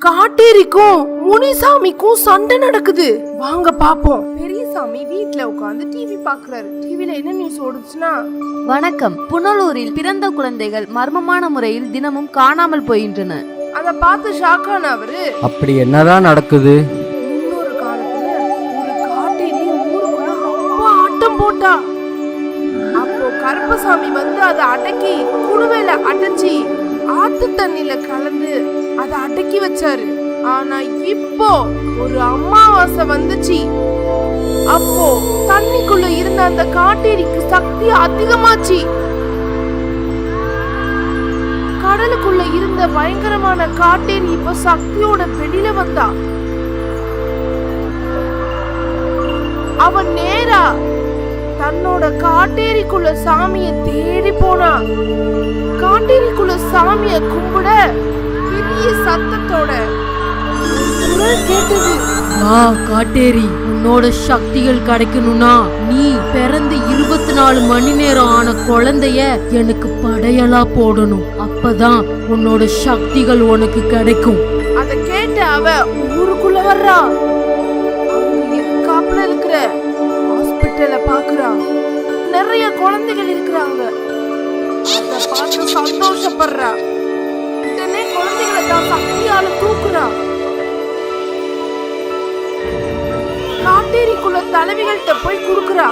காட்டேரிக்கும் முனிசாமிக்கும் சண்டை நடக்குது. வாங்க பாப்போம். பெரியசாமி வீட்ல உட்கார்ந்து டிவி பாக்குறாரு. டிவில என்ன நியூஸ் ஓடுச்சுன்னா? வணக்கம். புனலூரில் பிறந்த குழந்தைகள் மர்மமான முறையில் தினமும் காணாமல் போகின்றன. அத பார்த்து ஷாக்கான அவரு. அப்படி என்னதான் நடக்குது? முன்னொரு காலத்துல ஒரு காட்டேரி ஊருக்குள்ள ரொம்ப ஆட்டம் போட்டா. அப்போ கருப்பசாமி வந்து அதை அடக்கி குடுவையில அடைச்சி ஆத்து தண்ணில கலந்து அதை அடக்கி வச்சாரு. ஆனா இப்போ ஒரு அமாவாசை வந்துச்சு. அப்போ தண்ணிக்குள்ள இருந்த அந்த காட்டேரிக்கு சக்தி அதிகமாச்சு. கடலுக்குள்ள இருந்த பயங்கரமான காட்டேரி இப்ப சக்தியோட வெளியில வந்தா. அவன் நேரா தன்னோட காட்டேரிக்குள்ள சாமிய தேடி போனா. காட்டேரி காட்டேரிக்குள்ள சாமிய கும்பிட பெரிய சத்தத்தோட. குரல் கேட்டது. வா காட்டேரி உன்னோட சக்திகள் கிடைக்கணும்னா நீ பிறந்து இருபத்தி நாலு மணி நேரம் ஆன குழந்தைய எனக்கு படையலா போடணும். அப்பதான் உன்னோட சக்திகள் உனக்கு கிடைக்கும். அத கேட்ட அவ ஊருக்குள்ள வர்றா. எதுக்காப்புல இருக்கிற ஹாஸ்பிட்டல பாக்குறா நிறைய குழந்தைகள் இருக்கிறாங்க. பார்த்து சந்தோஷப்படுறா. உடனே குழந்தைகளை தான் சக்தியால தூக்குறா. காட்டேரிக்குள்ள தலைவிகள்கிட்ட போய் கொடுக்குறா.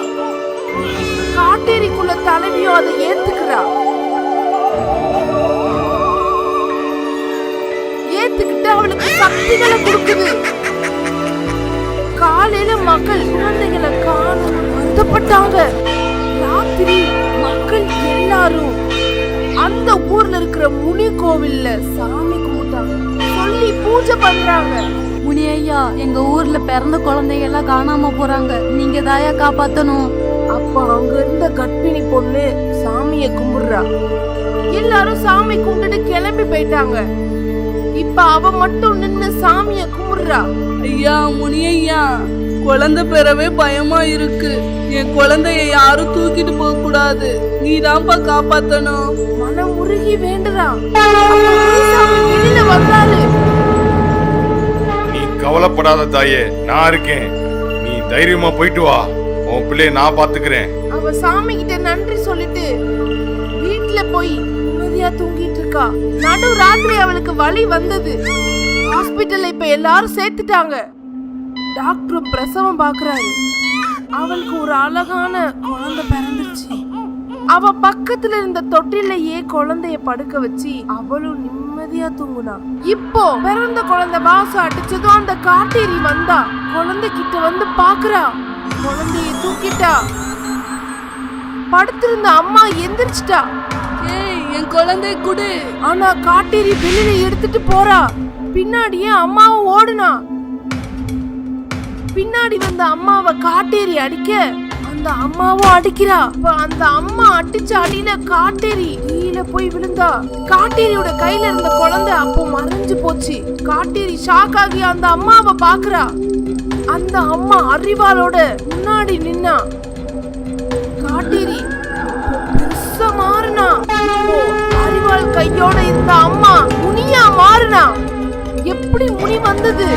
காட்டேரிக்குள்ள தலைவியும் அதை ஏத்துக்கிறா. ஏத்துக்கிட்டு அவளுக்கு சக்திகளை கொடுக்குது. காலையில மக்கள் குழந்தைகளை காணும் வருத்தப்பட்டாங்க. இருக்கிற முனி கோவில்ல சாமி கும்பிட்டாங்க. சொல்லி பூஜை பண்றாங்க. முனி ஐயா எங்க ஊர்ல பிறந்த குழந்தைங்க எல்லாம் காணாம போறாங்க. நீங்க தாயா காப்பாத்தணும். அப்ப அங்க இருந்த கர்ப்பிணி பொண்ணு சாமிய கும்பிடுறா. எல்லாரும் சாமி கும்பிட்டுட்டு கிளம்பி போயிட்டாங்க. இப்ப அவ மட்டும் நின்னு சாமிய கும்பிடுறா. ஐயா முனியையா குழந்தை பெறவே பயமா இருக்கு. என் குழந்தைய யாரும் தூக்கிட்டு போக கூடாது. நீதான்ப்பா காப்பாத்தணும். மனம் உருகி வெளியில வந்தாரு. நீ கவலைப்படாத தாயே நான் இருக்கேன். நீ தைரியமா போயிட்டு வா. உன் பிள்ளைய நான் பாத்துக்கிறேன். அவ சாமி கிட்ட நன்றி சொல்லிட்டு வீட்ல போய் நிம்மதியா தூங்கிட்டு இருக்கா. நடு ராத்திரி அவளுக்கு வலி வந்தது. ஹாஸ்பிட்டல்ல இப்ப எல்லாரும் சேர்த்துட்டாங்க. டாக்டர் பிரசவம் பாக்குறாரு அவளுக்கு ஒரு அழகான குழந்தை பிறந்துச்சு அவ பக்கத்துல இருந்த தொட்டிலையே குழந்தைய படுக்க வச்சு அவளும் நிம்மதியா தூங்குனா. இப்போ பிறந்த குழந்தை வாசம் அடிச்சதும் அந்த காட்டேரி வந்தா குழந்தை கிட்ட வந்து பாக்குறா குழந்தைய தூக்கிட்டா. படுத்திருந்த அம்மா எந்திரிச்சிட்டா. ஏய் என் குழந்தை குடு. ஆனா காட்டேரி வெளியில எடுத்துட்டு போறா. பின்னாடியே அம்மாவும் ஓடுனா. பின்னாடி வந்த அம்மாவை காட்டேரி அடிக்க அந்த அம்மாவும் அடிக்கிறா. அந்த அம்மா அடிச்ச அடியில காட்டேரி கீழே போய் விழுந்தா. காட்டேரியோட கையில இருந்த குழந்தை அப்போ மறைஞ்சு போச்சு. காட்டேரி ஷாக் ஆகி அந்த அம்மாவை பாக்குறா அந்த அம்மா அறிவாளோட முன்னாடி நின்னா. காட்டேரி பெருசா மாறினா. அறிவாள் கையோட இருந்த அம்மா முனியா மாறினா. எப்படி முனி வந்தது?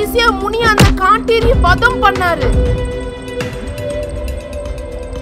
ஈஸியா முனி அந்த காட்டேரிய பதம் பண்ணாரு.